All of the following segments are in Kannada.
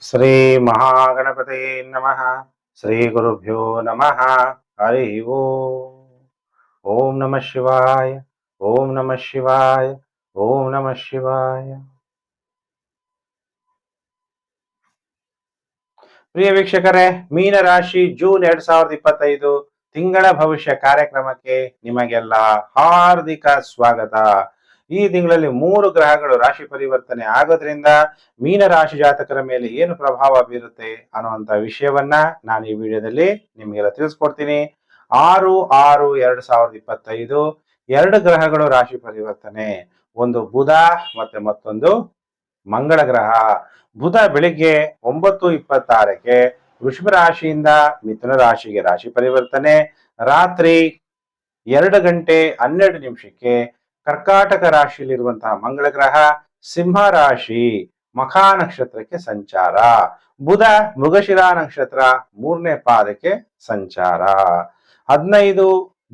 ಶ್ರೀ ಮಹಾಗಣಪತಿ ನಮಃ. ಶ್ರೀ ಗುರುಭ್ಯೋ ನಮಃ. ಹರಿ ಓಂ ನಮಃ ಶಿವಾಯ. ಓಂ ನಮಃ ಶಿವಾಯ. ಓಂ ನಮಃ ಶಿವಾಯ. ಪ್ರಿಯ ವೀಕ್ಷಕರೇ, ಮೀನರಾಶಿ ಜೂನ್ ಎರಡ್ ಸಾವಿರದ ಇಪ್ಪತ್ತೈದು ತಿಂಗಳ ಭವಿಷ್ಯ ಕಾರ್ಯಕ್ರಮಕ್ಕೆ ನಿಮಗೆಲ್ಲ ಹಾರ್ದಿಕ ಸ್ವಾಗತ. ಈ ತಿಂಗಳಲ್ಲಿ ಮೂರು ಗ್ರಹಗಳು ರಾಶಿ ಪರಿವರ್ತನೆ ಆಗೋದ್ರಿಂದ ಮೀನರಾಶಿ ಜಾತಕರ ಮೇಲೆ ಏನು ಪ್ರಭಾವ ಬೀರುತ್ತೆ ಅನ್ನುವಂತ ವಿಷಯವನ್ನ ನಾನು ಈ ವಿಡಿಯೋದಲ್ಲಿ ನಿಮಗೆಲ್ಲ ತಿಳಿಸ್ಕೊಡ್ತೀನಿ. ಆರು ಆರು, ಎರಡು ಸಾವಿರದ ಇಪ್ಪತ್ತೈದು, ಎರಡು ಗ್ರಹಗಳು ರಾಶಿ ಪರಿವರ್ತನೆ. ಒಂದು ಬುಧ ಮತ್ತೆ ಮತ್ತೊಂದು ಮಂಗಳ ಗ್ರಹ. ಬುಧ ಬೆಳಿಗ್ಗೆ ಒಂಬತ್ತು ಇಪ್ಪತ್ತಾರಕ್ಕೆ ವೃಷಭ ರಾಶಿಯಿಂದ ಮಿಥುನ ರಾಶಿಗೆ ರಾಶಿ ಪರಿವರ್ತನೆ. ರಾತ್ರಿ ಎರಡು ಗಂಟೆ ಹನ್ನೆರಡು ನಿಮಿಷಕ್ಕೆ ಕರ್ಕಾಟಕ ರಾಶಿಯಲ್ಲಿರುವಂತಹ ಮಂಗಳ ಗ್ರಹ, ಸಿಂಹ ರಾಶಿ, ಮಖಾ ನಕ್ಷತ್ರಕ್ಕೆ ಸಂಚಾರ. ಬುಧ, ಮೃಗಶಿರಾ ನಕ್ಷತ್ರ ಮೂರನೇ ಪಾದಕ್ಕೆ ಸಂಚಾರ. ಹದಿನೈದು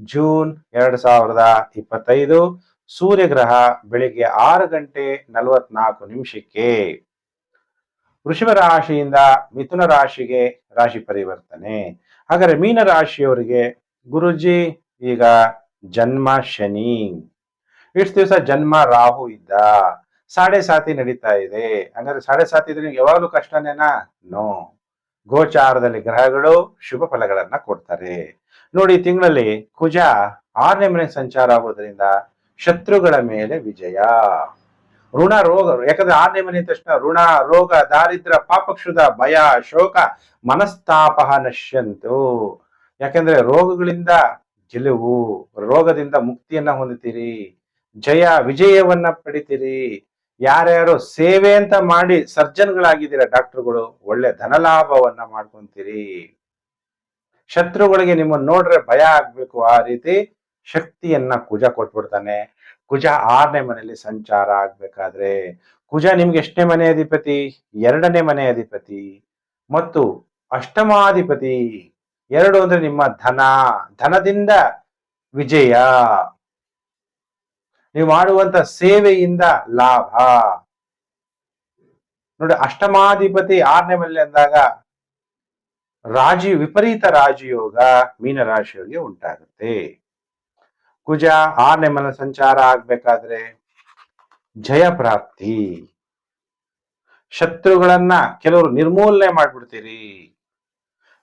ಜೂನ್ ಎರಡ್ ಸಾವಿರದ ಇಪ್ಪತ್ತೈದು, ಸೂರ್ಯಗ್ರಹ ಬೆಳಿಗ್ಗೆ ಆರು ಗಂಟೆ ನಲವತ್ನಾಲ್ಕು ನಿಮಿಷಕ್ಕೆ. ವೃಷಭ ರಾಶಿಯಿಂದ ಮಿಥುನ ರಾಶಿಗೆ ರಾಶಿ ಪರಿವರ್ತನೆ. ಹಾಗಾದ್ರೆ ಮೀನ ರಾಶಿಯವರಿಗೆ ಗುರುಜಿ ಈಗ ಜನ್ಮ ಶನಿ. ಇಷ್ಟು ದಿವಸ ಜನ್ಮ ರಾಹು ಇದ್ದ. ಸಾಡೆ ಸಾತಿ ನಡೀತಾ ಇದೆ. ಹಂಗಾದ್ರೆ ಸಾಡೆ ಸಾತಿ ಇದ್ರೆ ಯಾವಾಗಲೂ ಕಷ್ಟನೇನಾ? ನೋ ಗೋಚಾರದಲ್ಲಿ ಗ್ರಹಗಳು ಶುಭ ಫಲಗಳನ್ನ ಕೊಡ್ತಾರೆ. ನೋಡಿ, ತಿಂಗಳಲ್ಲಿ ಕುಜ ಆರನೇ ಮನೆ ಸಂಚಾರ ಆಗೋದ್ರಿಂದ ಶತ್ರುಗಳ ಮೇಲೆ ವಿಜಯ. ಋಣ, ರೋಗ, ಯಾಕಂದ್ರೆ ಆರನೇ ಮನೆ ತಕ್ಷಣ ಋಣ, ರೋಗ, ದಾರಿದ್ರ ಪಾಪಕ್ಷುದ ಭಯ, ಶೋಕ, ಮನಸ್ತಾಪ ನಶ್ಯಂತು. ಯಾಕಂದ್ರೆ ರೋಗಗಳಿಂದ ಗೆಲುವು ರೋಗದಿಂದ ಮುಕ್ತಿಯನ್ನ ಹೊಂದುತ್ತೀರಿ. ಜಯ ವಿಜಯವನ್ನ ಪಡಿತೀರಿ. ಯಾರ್ಯಾರು ಸೇವೆ ಅಂತ ಮಾಡಿ ಸರ್ಜನ್ಗಳಾಗಿದ್ದೀರಾ ಡಾಕ್ಟರ್ಗಳು, ಒಳ್ಳೆ ಧನಲಾಭವನ್ನ ಮಾಡ್ಕೊಂತೀರಿ. ಶತ್ರುಗಳಿಗೆ ನಿಮ್ಮನ್ನ ನೋಡ್ರೆ ಭಯ ಆಗ್ಬೇಕು. ಆ ರೀತಿ ಶಕ್ತಿಯನ್ನ ಕುಜ ಕೊಟ್ಬಿಡ್ತಾನೆ. ಕುಜ ಆರನೇ ಮನೆಯಲ್ಲಿ ಸಂಚಾರ ಆಗ್ಬೇಕಾದ್ರೆ, ಕುಜ ನಿಮ್ಗೆ ಎಷ್ಟನೇ ಮನೆ ಅಧಿಪತಿ? ಎರಡನೇ ಮನೆ ಅಧಿಪತಿ. ಮತ್ತು ಅಷ್ಟಮಾಧಿಪತಿ. ಎರಡು ಅಂದ್ರೆ ನಿಮ್ಮ ಧನ. ಧನದಿಂದ ವಿಜಯ. ನೀವು ಮಾಡುವಂತ ಸೇವೆಯಿಂದ ಲಾಭ. ನೋಡಿ, ಅಷ್ಟಮಾಧಿಪತಿ ಆರನೇ ಮೇಲೆ ಅಂದಾಗ, ರಾಜಿ, ವಿಪರೀತ ರಾಜಯೋಗ ಮೀನರಾಶಿಯವರಿಗೆ ಉಂಟಾಗುತ್ತೆ. ಕುಜ ಆರನೇ ಮನ ಸಂಚಾರ ಆಗ್ಬೇಕಾದ್ರೆ ಜಯ ಪ್ರಾಪ್ತಿ. ಶತ್ರುಗಳನ್ನ ಕೆಲವರು ನಿರ್ಮೂಲನೆ ಮಾಡ್ಬಿಡ್ತೀರಿ.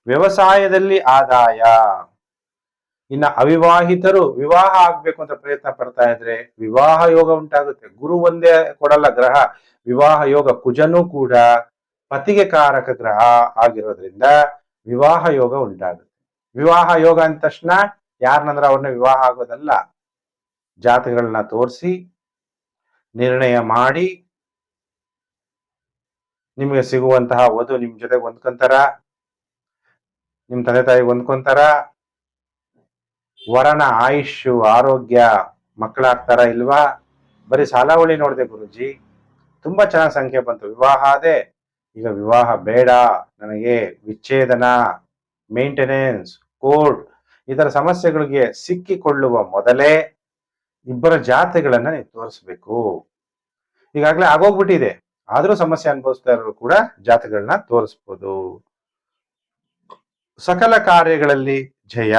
ವ್ಯವಸಾಯದಲ್ಲಿ ಆದಾಯ. ಇನ್ನ ಅವಿವಾಹಿತರು ವಿವಾಹ ಆಗ್ಬೇಕು ಅಂತ ಪ್ರಯತ್ನ ಪಡ್ತಾ ಇದ್ರೆ ವಿವಾಹ ಯೋಗ ಉಂಟಾಗುತ್ತೆ. ಗುರು ಒಂದೇ ಕೊಡಲ್ಲ ಗ್ರಹ, ವಿವಾಹ ಯೋಗ ಕುಜನೂ ಕೂಡ ಪತಿಗೆ ಕಾರಕ ಗ್ರಹ ಆಗಿರೋದ್ರಿಂದ ವಿವಾಹ ಯೋಗ ಉಂಟಾಗುತ್ತೆ. ವಿವಾಹ ಯೋಗ ಅಂದ ತಕ್ಷಣ ಯಾರನ್ನಂದ್ರೆ ಅವ್ರನ್ನ ವಿವಾಹ ಆಗೋದಲ್ಲ. ಜಾತಿಗಳನ್ನ ತೋರಿಸಿ, ನಿರ್ಣಯ ಮಾಡಿ, ನಿಮಗೆ ಸಿಗುವಂತಹ ವಧು ನಿಮ್ ಜೊತೆಗೆ ಹೊಂದ್ಕೊಂತಾರ, ನಿಮ್ ತಂದೆ ತಾಯಿಗೆ ಹೊಂದ್ಕೊಂತಾರ ವರನ ಆಯುಷು ಆರೋಗ್ಯ ಮಕ್ಕಳಾಗ್ತಾರ ಇಲ್ವಾ? ಬರೀ ಸಾಲಾವಳಿ ನೋಡಿದೆ ಗುರುಜಿ. ತುಂಬಾ ಚೆನ್ನಾಗಿ ಸಂಖ್ಯೆ ಬಂತು. ವಿವಾಹ ಅದೇ ಈಗ ವಿವಾಹ ಬೇಡ. ನನಗೆ ವಿಚ್ಛೇದನ, ಮೇಂಟೆನೆನ್ಸ್, ಕೋರ್ಟ್ ಇದರ ಸಮಸ್ಯೆಗಳಿಗೆ ಸಿಕ್ಕಿಕೊಳ್ಳುವ ಮೊದಲೇ ಇಬ್ಬರ ಜಾತಿಗಳನ್ನ ನೀವು ತೋರಿಸ್ಬೇಕು. ಈಗಾಗಲೇ ಆಗೋಗ್ಬಿಟ್ಟಿದೆ. ಆದರೂ ಸಮಸ್ಯೆ ಅನುಭವಿಸ್ತಾ ಇರೋರು ಕೂಡ ಜಾತಿಗಳನ್ನ ತೋರಿಸ್ಬೋದು. ಸಕಲ ಕಾರ್ಯಗಳಲ್ಲಿ ಜಯ.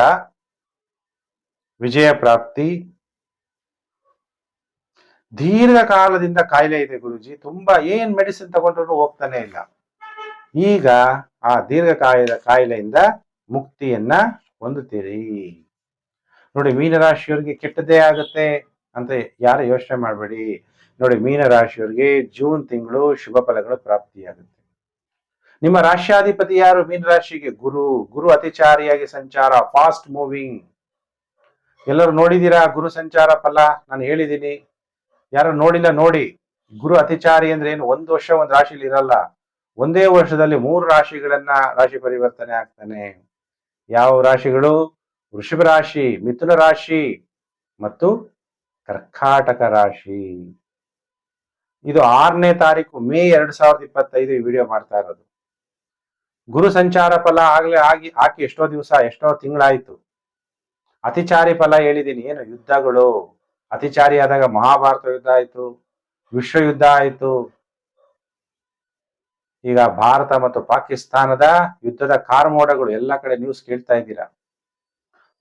ವಿಜಯ ಪ್ರಾಪ್ತಿ. ದೀರ್ಘಕಾಲದಿಂದ ಕಾಯಿಲೆ ಇದೆ ಗುರುಜಿ, ತುಂಬಾ ಏನ್ ಮೆಡಿಸಿನ್ ತಗೊಂಡ್ರು ಹೋಗ್ತಾನೆ ಇಲ್ಲ. ಈಗ ಆ ದೀರ್ಘಕಾಯದ ಕಾಯಿಲೆಯಿಂದ ಮುಕ್ತಿಯನ್ನ ಹೊಂದುತ್ತೀರಿ. ನೋಡಿ, ಮೀನರಾಶಿಯವರಿಗೆ ಕೆಟ್ಟದೇ ಆಗುತ್ತೆ ಅಂತ ಯಾರು ಯೋಚನೆ ಮಾಡಬೇಡಿ. ನೋಡಿ, ಮೀನರಾಶಿಯವರಿಗೆ ಜೂನ್ ತಿಂಗಳು ಶುಭ ಫಲಗಳು ಪ್ರಾಪ್ತಿಯಾಗುತ್ತೆ. ನಿಮ್ಮ ರಾಶ್ಯಾಧಿಪತಿ ಯಾರು? ಮೀನರಾಶಿಗೆ ಗುರು. ಗುರು ಅತಿಚಾರಿಯಾಗಿ ಸಂಚಾರ ಫಾಸ್ಟ್ ಮೂವಿಂಗ್ ಎಲ್ಲರೂ ನೋಡಿದೀರಾ ಗುರು ಸಂಚಾರ ಫಲ? ನಾನು ಹೇಳಿದ್ದೀನಿ. ಯಾರು ನೋಡಿಲ್ಲ ನೋಡಿ. ಗುರು ಅತಿಚಾರಿ ಅಂದ್ರೆ ಏನು? ಒಂದು ವರ್ಷ ಒಂದು ರಾಶಿಲಿ ಇರಲ್ಲ. ಒಂದೇ ವರ್ಷದಲ್ಲಿ ಮೂರು ರಾಶಿಗಳನ್ನ ರಾಶಿ ಪರಿವರ್ತನೆ ಆಗ್ತಾನೆ. ಯಾವ ರಾಶಿಗಳು? ವೃಷಭ ರಾಶಿ, ಮಿಥುನ ರಾಶಿ ಮತ್ತು ಕರ್ಕಾಟಕ ರಾಶಿ. ಇದು ಆರನೇ ತಾರೀಕು ಮೇ ಎರಡ್ ಸಾವಿರದ ಇಪ್ಪತ್ತೈದು ಈ ವಿಡಿಯೋ ಮಾಡ್ತಾ ಇರೋದು. ಗುರು ಸಂಚಾರ ಫಲ ಆಗ್ಲೇ ಆಗಿ ಆಕೆ ಎಷ್ಟೋ ದಿವಸ, ಎಷ್ಟೋ ತಿಂಗಳಾಯ್ತು. ಅತಿಚಾರಿ ಫಲ ಹೇಳಿದೀನಿ. ಏನು ಯುದ್ಧಗಳು? ಅತಿಚಾರಿ ಆದಾಗ ಮಹಾಭಾರತ ಯುದ್ಧ ಆಯ್ತು ವಿಶ್ವ ಯುದ್ಧ ಆಯ್ತು. ಈಗ ಭಾರತ ಮತ್ತು ಪಾಕಿಸ್ತಾನದ ಯುದ್ಧದ ಕಾರ್ಮೋಡಗಳು ಎಲ್ಲ ಕಡೆ ನ್ಯೂಸ್ ಕೇಳ್ತಾ ಇದ್ದೀರಾ?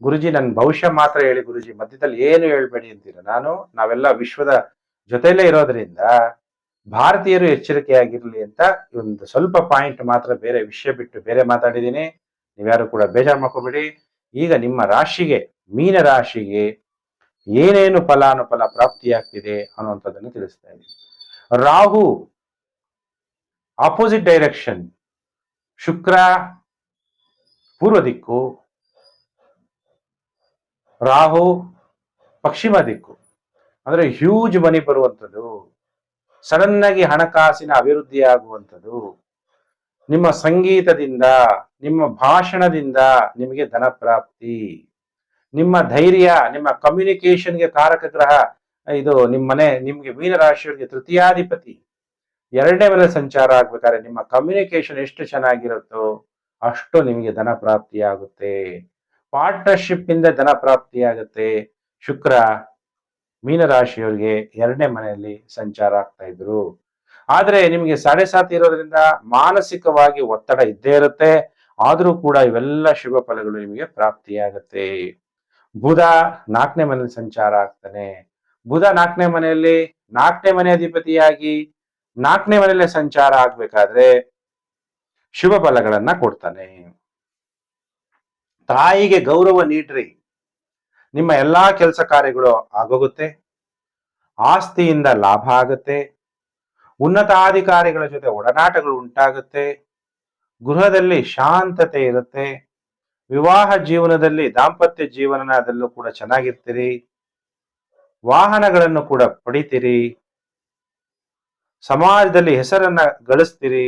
ಗುರುಜಿ, ನನ್ನ ಭವಿಷ್ಯ ಮಾತ್ರ ಹೇಳಿ ಗುರುಜಿ. ಮಧ್ಯದಲ್ಲಿ ಏನು ಹೇಳ್ಬೇಡಿ ಅಂತೀರ? ನಾನು, ನಾವೆಲ್ಲ ವಿಶ್ವದ ಜೊತೆಯಲ್ಲೇ ಇರೋದ್ರಿಂದ ಭಾರತೀಯರು ಎಚ್ಚರಿಕೆಯಾಗಿರ್ಲಿ ಅಂತ ಒಂದು ಸ್ವಲ್ಪ ಪಾಯಿಂಟ್ ಮಾತ್ರ ಬೇರೆ ವಿಷಯ ಬಿಟ್ಟು ಬೇರೆ ಮಾತಾಡಿದ್ದೀನಿ. ನೀವ್ಯಾರು ಕೂಡ ಬೇಜಾರು ಮಾಡ್ಕೋಬೇಡಿ. ಈಗ ನಿಮ್ಮ ರಾಶಿಗೆ, ಮೀನ ರಾಶಿಗೆ ಏನೇನು ಫಲಾನುಫಲ ಪ್ರಾಪ್ತಿಯಾಗ್ತಿದೆ ಅನ್ನುವಂಥದ್ದನ್ನು ತಿಳಿಸ್ತಾ ಇದ್ದೀನಿ. ರಾಹು ಆಪೋಸಿಟ್ ಡೈರೆಕ್ಷನ್ ಶುಕ್ರ ಪೂರ್ವ ದಿಕ್ಕು, ರಾಹು ಪಶ್ಚಿಮ ದಿಕ್ಕು. ಅಂದ್ರೆ ಹ್ಯೂಜ್ ಮನಿ ಬರುವಂಥದ್ದು ಸಡನ್ ಆಗಿ ಹಣಕಾಸಿನ ಅಭಿವೃದ್ಧಿ ಆಗುವಂಥದ್ದು ನಿಮ್ಮ ಸಂಗೀತದಿಂದ, ನಿಮ್ಮ ಭಾಷಣದಿಂದ ನಿಮಗೆ ಧನ ಪ್ರಾಪ್ತಿ. ನಿಮ್ಮ ಧೈರ್ಯ, ನಿಮ್ಮ ಕಮ್ಯುನಿಕೇಶನ್ಗೆ ಕಾರಕ ಗ್ರಹ ಇದು ನಿಮ್ಮ ಮನೆ, ನಿಮ್ಗೆ ಮೀನರಾಶಿಯವರಿಗೆ ತೃತೀಯಾಧಿಪತಿ. ಎರಡನೇ ಮನೆ ಸಂಚಾರ ಆಗ್ಬೇಕಾದ್ರೆ ನಿಮ್ಮ ಕಮ್ಯುನಿಕೇಶನ್ ಎಷ್ಟು ಚೆನ್ನಾಗಿರುತ್ತೋ ಅಷ್ಟು ನಿಮಗೆ ಧನ ಪ್ರಾಪ್ತಿ ಆಗುತ್ತೆ ಪಾರ್ಟ್ನರ್ಶಿಪ್ ಇಂದ ಧನ ಪ್ರಾಪ್ತಿ ಆಗುತ್ತೆ ಶುಕ್ರ ಮೀನರಾಶಿಯವರಿಗೆ ಎರಡನೇ ಮನೆಯಲ್ಲಿ ಸಂಚಾರ ಆಗ್ತಾ ಇದ್ರು. ಆದ್ರೆ ನಿಮಗೆ ಸಾಡೆ ಸಾತಿ ಇರೋದ್ರಿಂದ ಮಾನಸಿಕವಾಗಿ ಒತ್ತಡ ಇದ್ದೇ ಇರುತ್ತೆ. ಆದರೂ ಕೂಡ ಇವೆಲ್ಲ ಶುಭ ಫಲಗಳು ನಿಮಗೆ ಪ್ರಾಪ್ತಿಯಾಗತ್ತೆ. ಬುಧ ನಾಲ್ಕನೇ ಮನೆಯಲ್ಲಿ ಸಂಚಾರ ಆಗ್ತಾನೆ. ಬುಧ ನಾಲ್ಕನೇ ಮನೆಯಲ್ಲಿ ನಾಲ್ಕನೇ ಮನೆ ಅಧಿಪತಿಯಾಗಿ ನಾಲ್ಕನೇ ಮನೆಯಲ್ಲೇ ಸಂಚಾರ ಆಗ್ಬೇಕಾದ್ರೆ ಶುಭ ಫಲಗಳನ್ನ ಕೊಡ್ತಾನೆ. ತಾಯಿಗೆ ಗೌರವ ನೀಡ್ರಿ. ನಿಮ್ಮ ಎಲ್ಲಾ ಕೆಲಸ ಕಾರ್ಯಗಳು ಆಗೋಗುತ್ತೆ. ಆಸ್ತಿಯಿಂದ ಲಾಭ ಆಗುತ್ತೆ. ಉನ್ನತಾಧಿಕಾರಿಗಳ ಜೊತೆ ಒಡನಾಟಗಳು ಉಂಟಾಗುತ್ತೆ, ಗೃಹದಲ್ಲಿ ಶಾಂತತೆ ಇರುತ್ತೆ, ವಿವಾಹ ಜೀವನದಲ್ಲಿ ದಾಂಪತ್ಯ ಜೀವನದಲ್ಲೂ ಕೂಡ ಚೆನ್ನಾಗಿರ್ತೀರಿ, ವಾಹನಗಳನ್ನು ಕೂಡ ಪಡಿತೀರಿ, ಸಮಾಜದಲ್ಲಿ ಹೆಸರನ್ನ ಗಳಿಸ್ತೀರಿ,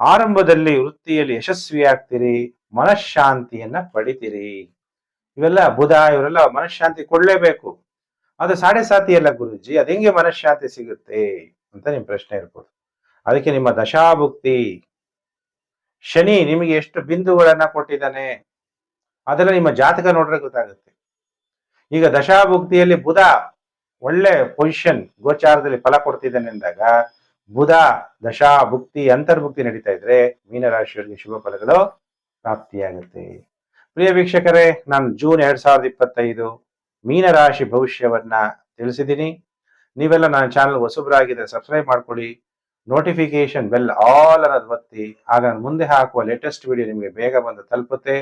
ಆರಂಭದಲ್ಲಿ ವೃತ್ತಿಯಲ್ಲಿ ಯಶಸ್ವಿಯಾಗ್ತೀರಿ, ಮನಃಶಾಂತಿಯನ್ನ ಪಡಿತೀರಿ. ಇವೆಲ್ಲ ಬುಧ, ಇವರೆಲ್ಲ ಮನಃಶಾಂತಿ ಕೊಡ್ಲೇಬೇಕು. ಅದು ಸಾಡೆ ಸಾತಿ ಅಲ್ಲ ಗುರುಜಿ ಅದ್ ಹೆಂಗೆ ಮನಃಶಾಂತಿ ಸಿಗುತ್ತೆ? ಅಂತ ನಿಮ್ಮ ಪ್ರಶ್ನೆ ಇರ್ಬೋದು ಅದಕ್ಕೆ ನಿಮ್ಮ ದಶಾಭುಕ್ತಿ. ಶನಿ ನಿಮಗೆ ಎಷ್ಟು ಬಿಂದುಗಳನ್ನ ಕೊಟ್ಟಿದ್ದಾನೆ, ಅದೆಲ್ಲ ನಿಮ್ಮ ಜಾತಕ ನೋಡ್ರೆ ಗೊತ್ತಾಗುತ್ತೆ. ಈಗ ದಶಾಭುಕ್ತಿಯಲ್ಲಿ ಬುಧ ಒಳ್ಳೆ ಪೊಸಿಷನ್ ಗೋಚಾರದಲ್ಲಿ ಫಲ ಕೊಡ್ತಿದ್ದಾನೆ ಅಂದಾಗ, ಬುಧ ದಶಾಭುಕ್ತಿ ಅಂತರ್ಭುಕ್ತಿ ನಡೀತಾ ಇದ್ರೆ ಮೀನರಾಶಿಯವರಿಗೆ ಶುಭ ಫಲಗಳು ಪ್ರಾಪ್ತಿಯಾಗುತ್ತೆ. ಪ್ರಿಯ ವೀಕ್ಷಕರೇ, ನಾನು ಜೂನ್ ಎರಡ್ ಸಾವಿರದ ಇಪ್ಪತ್ತೈದು ಮೀನರಾಶಿ ಭವಿಷ್ಯವನ್ನ ತಿಳಿಸಿದ್ದೀನಿ. ನೀವೆಲ್ಲ ನನ್ನ ಚಾನಲ್ ಹೊಸಬರಾಗಿದ್ರೆ ಸಬ್ಸ್ಕ್ರೈಬ್ ಮಾಡ್ಕೊಳ್ಳಿ. ನೋಟಿಫಿಕೇಶನ್ ಬೆಲ್ ಆಲ್ ಅನ್ನೋದು ಒತ್ತಿ. ಆಗ ಮುಂದೆ ಹಾಕುವ ಲೇಟೆಸ್ಟ್ ವಿಡಿಯೋ ನಿಮಗೆ ಬೇಗ ಬಂದು ತಲುಪುತ್ತೆ.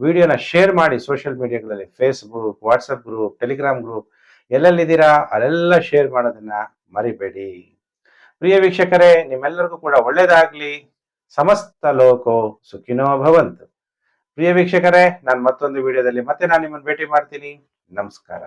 ವಿಡಿಯೋನ ಶೇರ್ ಮಾಡಿ social ಮೀಡಿಯಾಗಳಲ್ಲಿ Facebook WhatsApp group Telegram group ಎಲ್ಲೆಲ್ಲಿದ್ದೀರಾ ಅಲ್ಲೆಲ್ಲ ಶೇರ್ ಮಾಡೋದನ್ನ ಮರಿಬೇಡಿ. ಪ್ರಿಯ ವೀಕ್ಷಕರೇ, ನಿಮ್ಮೆಲ್ಲರಿಗೂ ಕೂಡ ಒಳ್ಳೇದಾಗ್ಲಿ. ಸಮಸ್ತ ಲೋಕೋ ಸುಖಿನೋ ಭವಂತು. ಪ್ರಿಯ ವೀಕ್ಷಕರೇ, ನಾನು ಮತ್ತೊಂದು ವಿಡಿಯೋದಲ್ಲಿ ಮತ್ತೆ ನಾನು ನಿಮ್ಮನ್ನು ಭೇಟಿ ಮಾಡ್ತೀನಿ. ನಮಸ್ಕಾರ.